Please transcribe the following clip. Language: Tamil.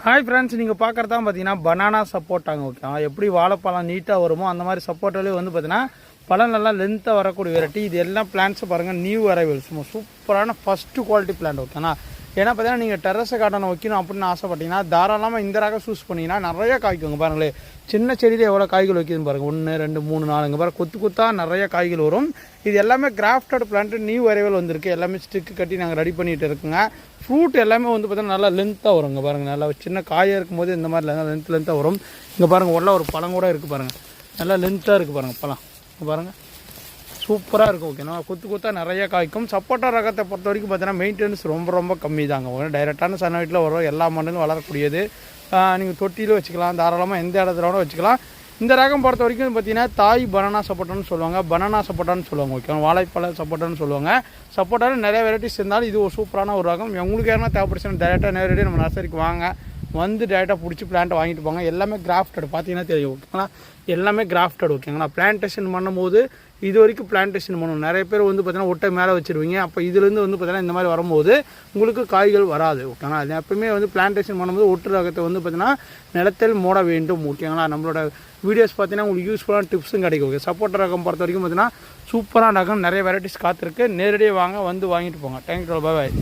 ஹாய் ஃப்ரெண்ட்ஸ் நீங்கள் பார்க்குறது தான் பார்த்தீங்கன்னா பனானா சப்போட்டாங்க ஓகே எப்படி வாழைப்பழம் நீட்டாக வருமோ அந்த மாதிரி சப்போட்டாலே வந்து பார்த்தீங்கன்னா பழம் நல்லா லென்த்தாக வரக்கூடிய வெரைட்டி இது எல்லாம் பிளான்ஸும் பாருங்கள் நியூ அரைவல் சும்மா சூப்பரான ஃபஸ்ட்டு குவாலிட்டி பிளான்ட் ஓகேண்ணா ஏன்னா பார்த்தீங்கன்னா நீங்கள் டெரஸை காட்டணும் வைக்கணும் அப்படின்னு ஆசைப்பட்டீங்கன்னா தாராளமாக இந்த ரகம் சூஸ் பண்ணிங்கன்னா நிறைய காய்க்குங்க பாருங்களேன் சின்ன செடியில் எவ்வளோ காய்கள் வைக்கிதுன்னு பாருங்கள் ஒன்று ரெண்டு மூணு நாலுங்க பாருங்க. கொத்து கொத்தாக நிறைய காய்கள் வரும். இது எல்லாமே கிராஃப்டட் பிளான்ட்டு நியூ வரைவல் வந்திருக்கு. எல்லாமே ஸ்டிக்கு கட்டி நாங்கள் ரெடி பண்ணிகிட்டு இருக்குங்க. ஃப்ரூட் எல்லாமே வந்து பார்த்தீங்கன்னா நல்லா லென்த்தாக வருங்க பாருங்கள் நல்லா சின்ன காயாக இருக்கும்போது இந்த மாதிரி லென்த் லென்த்தாக வரும். இங்கே பாருங்கள் உள்ள ஒரு பழம் கூட இருக்குது பாருங்கள் நல்லா லென்த்தாக இருக்குது பாருங்கள் பழம். பாருங்கள் சூப்பராக இருக்கும் ஓகேனா கொத்து கொத்தாக நிறைய காய்க்கும். சப்போட்டா ரகத்தை பொறுத்த வரைக்கும் பார்த்தீங்கன்னா மெயின்டெனன்ஸ் ரொம்ப ரொம்ப கம்மி தாங்க. டைரெக்டான சன் வீட்டில் வரும் எல்லா மண்ணிலும் வளரக்கூடியது. நீங்கள் தொட்டியிலும் வச்சுக்கலாம் தாராளமாக எந்த இடத்துல கூட வச்சுக்கலாம். இந்த ரகம் பொறுத்த வரைக்கும் பார்த்தீங்கன்னா தாய் பனானா சப்போட்டான்னு சொல்லுவாங்க. பனானா சப்போட்டான்னு சொல்லுவாங்க ஓகே வாழைப்பழ சப்போட்டான்னு சொல்லுவாங்க. சப்போட்டான்னு நிறைய வெரைட்டிஸ் இருந்தாலும் இது ஒரு சூப்பரான ஒரு ரகம். உங்களுக்கு யாருன்னா தேவைப்படுச்சுன்னா டேரெக்டாக நேரடியாக நம்ம நர்சரிக்கு வாங்க. வந்து டேரெக்டாக பிடிச்சி பிளான்ட்டை வாங்கிட்டு போங்க. எல்லாமே கிராஃப்டட் பார்த்தீங்கன்னா தெரியும். ஓகேங்களா எல்லாமே கிராஃப்டட் ஓகேங்களா பிளான்டேஷன் பண்ணும்போது இது வரைக்கும் பிளான்டேஷன் பண்ணணும் நிறைய பேர் வந்து பார்த்தீங்கன்னா ஒட்டை மேலே வச்சிருவீங்க. அப்போ இதுலேருந்து வந்து பார்த்தீங்கன்னா இந்த மாதிரி வரும்போது உங்களுக்கு காய்கள் வராது ஓகேங்களா அது எப்பவுமே வந்து பிளான்டேஷன் பண்ணும்போது ஒட்டு ரகத்தை வந்து பார்த்தீங்கன்னா நிலத்தில் மூட வேண்டும் ஓகேங்களா நம்மளோட வீடியோஸ் பார்த்தீங்கன்னா உங்களுக்கு யூஸ்ஃபுல்லான டிப்ஸும் கிடைக்கும் ஓகே சப்போர்ட் ரகம் பொறுத்த வரைக்கும் பார்த்தீங்கன்னா சூப்பரான ரகம் நிறைய வெரைட்டிஸ் காத்திருக்கு. நேரடியாக வாங்க வந்து வாங்கிட்டு போங்க. Thank you bye